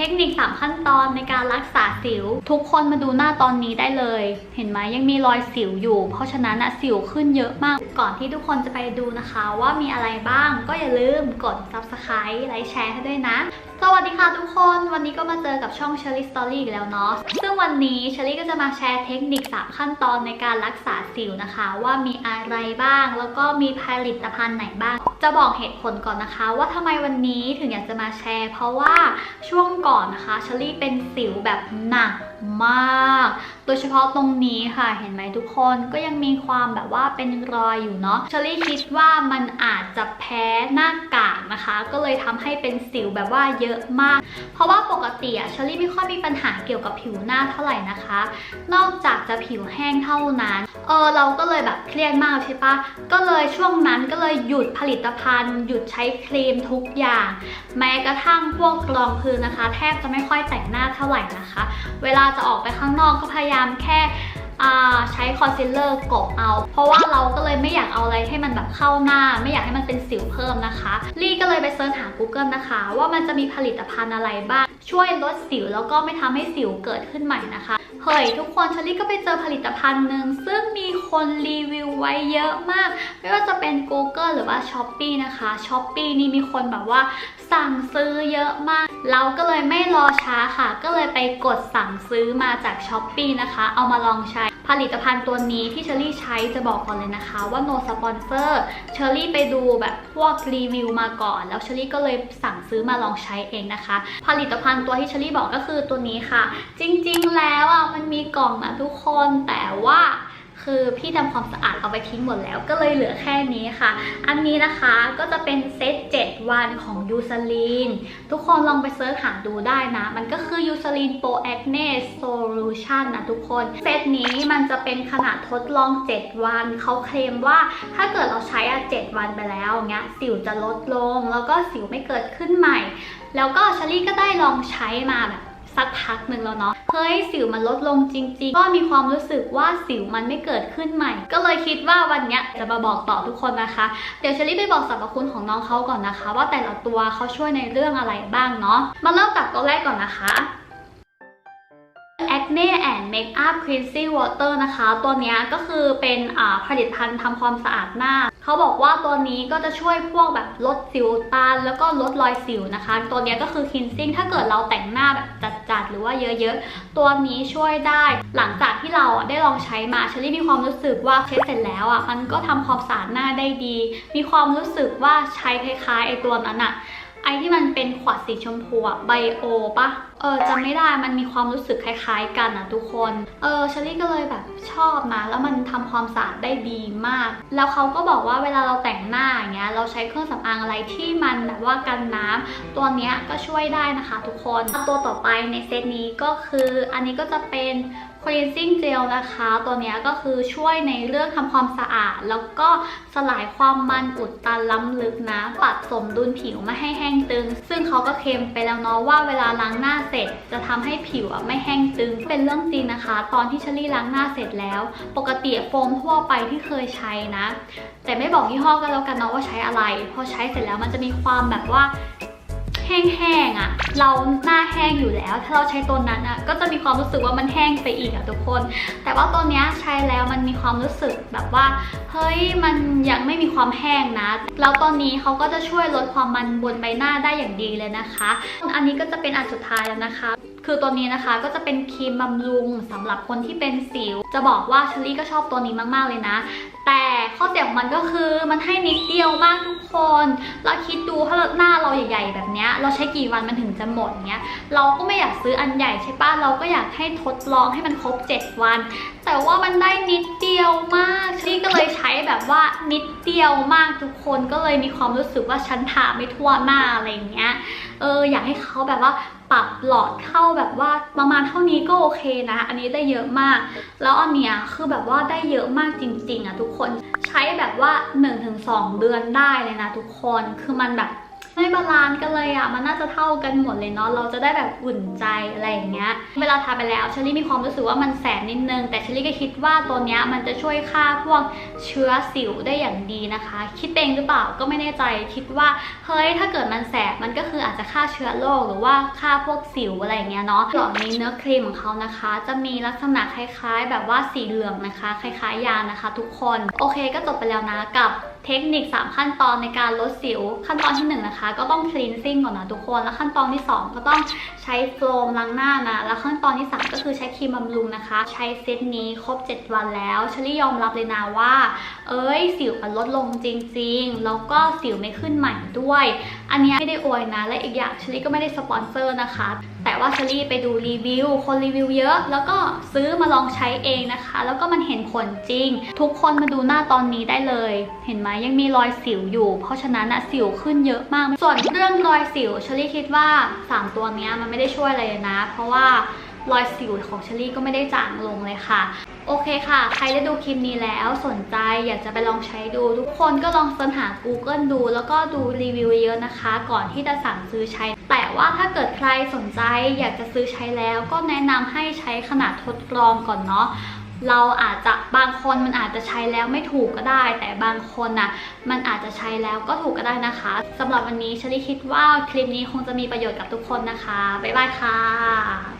เทคนิค 3 ขั้นตอนในการรักษาสิว ทุกคนมาดูหน้าตอนนี้ได้เลย เห็นไหมยังมีรอยสิวอยู่ เพราะฉะนั้นอะสิวขึ้นเยอะมาก ก่อนที่ทุกคนจะไปดูนะคะ ว่ามีอะไรบ้างก็อย่าลืมกด subscribe ไลค์แชร์ให้ด้วยนะ สวัสดีค่ะทุกคน วันนี้ก็มาเจอกับช่อง Cherry Story อีกแล้วเนาะ ซึ่งวันนี้เชอรี่ก็จะมาแชร์เทคนิค 3 ขั้นตอนในการรักษาสิวนะคะ ว่ามีอะไรบ้าง แล้วก็มีผลิตภัณฑ์ไหนบ้าง จะบอกเหตุผลก่อนนะคะ ว่าทำไมวันนี้ถึงอยากจะมาแชร์ เพราะว่าช่วงก่อนนะคะเชอรี่เป็นสิวแบบหนัก มาก โดยเฉพาะตรงนี้ค่ะเห็นไหมทุกคนก็ยังมีความแบบว่าเป็นรอยอยู่เนาะเชอรี่คิดว่ามันอาจจะแพ้หน้ากากนะคะ ก็เลยทำให้เป็นสิวแบบว่าเยอะมาก เพราะว่าปกติอะเชอรี่ไม่ค่อยมีปัญหาเกี่ยวกับผิวหน้าเท่าไหร่นะคะ นอกจากจะผิวแห้งเท่านั้นเออเราก็เลยแบบเครียดมากใช่ปะก็เลยช่วงนั้นก็เลยหยุดผลิตภัณฑ์ หยุดใช้ครีมทุกอย่าง แม้กระทั่งพวกรองพื้นนะคะ แทบจะไม่ค่อยแต่งหน้าเท่าไหร่นะคะ เวลาจะออกไปข้างนอกก็พยายามแค่ใช้คอนซีลเลอร์กบเอา เพราะว่าเราก็เลยไม่อยากเอาอะไรให้มันแบบเข้าหน้า ไม่อยากให้มันเป็นสิวเพิ่มนะคะ ลี่ก็เลยไปเสิร์ชหา Google นะคะ ว่ามันจะมีผลิตภัณฑ์อะไรบ้าง ช่วยลดสิวแล้วก็ไม่ทำให้สิวเกิดขึ้นใหม่นะคะ เฮ้ยทุกคนชลี่ก็ไปเจอผลิตภัณฑ์หนึ่งซึ่งมีคนรีวิวไว้เยอะมาก ไม่ว่าจะเป็น Google หรือว่า s h อ p e e นะคะ s h อ p e e นี่มีคนแบบว่า สั่งซื้อเยอะมาก เราก็เลยไม่รอช้าค่ะ ก็เลยไปกดสั่งซื้อมาจาก s h อ p e e นะคะ เอามาลองใช้ผลิตภัณฑ์ตัวนี้ที่เชอรี่ใช้จะบอกก่อนเลยนะคะ ว่า no sponsor เชอรี่ไปดูแบบพวกรีวิวมาก่อน แล้วเชอรี่ก็เลยสั่งซื้อมาลองใช้เองนะคะ ผลิตภัณฑ์ตัวที่เชอรี่บอกก็คือตัวนี้ค่ะ จริงๆแล้วอะมันมีกล่องนะทุกคนแต่ว่า คือพี่ทำความสะอาดเอาไปทิ้งหมดแล้วก็เลยเหลือแค่นี้ค่ะ อันนี้นะคะก็จะเป็นเซต 7 วันของยูซาลีนทุกคนลองไปเสิร์ชหาดูได้นะ มันก็คือยูซาลีนโปรแอคเนสโซลูชันนะทุกคน เซตนี้มันจะเป็นขนาดทดลอง 7 วัน เขาเคลมว่าถ้าเกิดเราใช้อะ7วันไปแล้วเงี้ยสิวจะลดลง แล้วก็สิวไม่เกิดขึ้นใหม่ แล้วก็ชาลี่ก็ได้ลองใช้มาแบบ สักพักหนึ่งแล้วเนาะเฮ้ยสิวมันลดลงจริง ๆ ก็มีความรู้สึกว่าสิวมันไม่เกิดขึ้นใหม่ ก็เลยคิดว่าวันเนี้ยจะมาบอกต่อทุกคนนะคะ เดี๋ยวเชลี่ไปบอกสรรพคุณของน้องเขาก่อนนะคะ ว่าแต่ละตัวเขาช่วยในเรื่องอะไรบ้างเนาะมาเริ่มจากตัวแรกก่อนนะคะ Acne and Makeup Cleansing Water นะคะ ตัวนี้ก็คือเป็นผลิตภัณฑ์ทำความสะอาดหน้า เขาบอกว่าตัวนี้ก็จะช่วยพวกแบบลดสิวตานแล้วก็ลดรอยสิวนะคะ ตัวนี้ก็คือ cleansing ถ้าเกิดเราแต่งหน้าแบบจัดๆ หรือว่าเยอะๆ ตัวนี้ช่วยได้ หลังจากที่เราได้ลองใช้มาเชลี่มีความรู้สึกว่าเช็ดเสร็จแล้วอะ มันก็ทำความสะอาดหน้าได้ดี มีความรู้สึกว่าใช้คล้ายๆไอตัวนั้นอะ ไอที่มันเป็นขวดสีชมพูอะไบโอปะเออจำไม่ได้มันมีความรู้สึกคล้ายๆ กันอะทุกคน เออเชอรี่ก็เลยแบบชอบนะ แล้วมันทำความสะอาดได้ดีมาก แล้วเขาก็บอกว่าเวลาเราแต่งหน้าอย่างเงี้ยเราใช้เครื่องสำอางอะไรที่มันแบบว่ากันน้ำตัวเนี้ยก็ช่วยได้นะคะ ทุกคนตัวต่อไปในเซตนี้ก็คืออันนี้ก็จะเป็น cleansing gel นะคะ ตัวนี้ก็คือช่วยในเรื่องทำความสะอาด แล้วก็สลายความมันอุดตันล้ำลึกนะ ปรับสมดุลผิวไม่ให้แห้งตึง ซึ่งเขาก็เคลมไปแล้วเนาะว่าเวลาล้างหน้าเสร็จ จะทำให้ผิวอะไม่แห้งตึง เป็นเรื่องจริงนะคะ ตอนที่เชอรี่ล้างหน้าเสร็จแล้ว ปกติโฟมทั่วไปที่เคยใช้นะ แต่ไม่บอกยี่ห้อกันแล้วกันเนาะว่าใช้อะไร พอใช้เสร็จแล้วมันจะมีความแบบว่า แห้งๆอะ่ะ เราหน้าแห้งอยู่แล้ว ถ้าเราใช้ตัวนั้นอะ่ะก็จะมีความรู้สึกว่ามันแห้งไปอีกอะทุกคน แต่ว่าตัวเนี้ยใช้แล้วมันมีความรู้สึกแบบว่าเฮ้ยมันยังไม่มีความแห้งนะ แล้วตอนนี้เขาก็จะช่วยลดความมันบนใบหน้าได้อย่างดีเลยนะคะ อันนี้ก็จะเป็นอันสุดท้ายแล้วนะคะ คือตัวนี้นะคะก็จะเป็นครีมบำรุงสำหรับคนที่เป็นสิว จะบอกว่าเชลี่ก็ชอบตัวนี้มากๆเลยนะ แต่ เสียของมันก็คือมันให้นิดเดียวมากทุกคน เราคิดดูถ้าหน้าเราใหญ่ ๆ แบบเนี้ยเราใช้กี่วันมันถึงจะหมดเนี้ยเราก็ไม่อยากซื้ออันใหญ่ใช่ปะเราก็อยากให้ทดลองให้มันครบ 7 วัน แต่ว่ามันได้นิดเดียวมากชี่ก็เลยใช้แบบว่านิดเดียวมากทุกคนก็เลยมีความรู้สึกว่าฉันทาไม่ทั่วหน้าอะไรอย่างเงี้ยเอออยากให้เขาแบบว่า ปรับหลอดเข้าแบบว่าประมาณเท่านี้ก็โอเคนะ อันนี้ได้เยอะมาก แล้วอันเนี้ยคือแบบว่าได้เยอะมากจริงๆอะทุกคน ใช้แบบว่า 1-2 เดือนได้เลยนะทุกคน คือมันแบบ ไม่บาลานซ์กันเลยอะ มันน่าจะเท่ากันหมดเลยเนาะ เราจะได้แบบอุ่นใจอะไรอย่างเงี้ย เวลาทาไปแล้วเชอรี่มีความรู้สึกว่ามันแสบนิดนึง แต่เชอรี่ก็คิดว่าตัวเนี้ยมันจะช่วยฆ่าพวกเชื้อสิวได้อย่างดีนะคะ คิดเองหรือเปล่าก็ไม่แน่ใจ คิดว่าเฮ้ยถ้าเกิดมันแสบมันก็คืออาจจะฆ่าเชื้อโรคหรือว่าฆ่าพวกสิวอะไรอย่างเงี้ยเนาะหลอดนี้เนื้อครีมของเขานะคะ จะมีลักษณะคล้ายๆ แบบว่าสีเหลืองนะคะ คล้ายๆยานะคะ ทุกคน โอเคก็จบไปแล้วนะกับเทคนิค 3 ขั้นตอนในการลดสิว ขั้นตอนที่ 1 นะคะ ก็ต้อง cleansing ก่อนนะทุกคน แล้วขั้นตอนที่ 2 ก็ต้องใช้โฟมล้างหน้านะ แล้วขั้นตอนที่ 3 ก็คือใช้ครีมบำรุงนะคะ ใช้เซตนี้ครบ 7 วันแล้วชลี่ยอมรับเลยนะว่า เอ้ยสิวมันลดลงจริง ๆ แล้วก็สิวไม่ขึ้นใหม่ด้วย อันนี้ไม่ได้อวยนะ และอีกอย่างชลี่ก็ไม่ได้สปอนเซอร์นะคะ แต่ว่าเชลี่ไปดูรีวิว คนรีวิวเยอะ แล้วก็ซื้อมาลองใช้เองนะคะ แล้วก็มันเห็นผลจริง ทุกคนมาดูหน้าตอนนี้ได้เลย เห็นไหมยังมีรอยสิวอยู่ เพราะฉะนั้นอะสิวขึ้นเยอะมาก ส่วนเรื่องรอยสิวเชลี่คิดว่า 3 ตัวนี้มันไม่ได้ช่วยอะไรนะ เพราะว่ารอยสิวของเชลี่ก็ไม่ได้จางลงเลยค่ะโอเคค่ะ ใครได้ดูคลิปนี้แล้วสนใจอยากจะไปลองใช้ดู ทุกคนก็ลองเสิร์ชหา Google ดู แล้วก็ดูรีวิวเยอะนะคะ ก่อนที่จะสั่งซื้อใช้ ว่าถ้าเกิดใครสนใจอยากจะซื้อใช้แล้ว ก็แนะนำให้ใช้ขนาดทดลองก่อนเนาะเราอาจจะบางคนมันอาจจะใช้แล้วไม่ถูกก็ได้ แต่บางคนน่ะมันอาจจะใช้แล้วก็ถูกก็ได้นะคะสำหรับวันนี้ชลิคิดว่าคลิปนี้คงจะมีประโยชน์กับทุกคนนะคะ บ๊ายบายค่ะ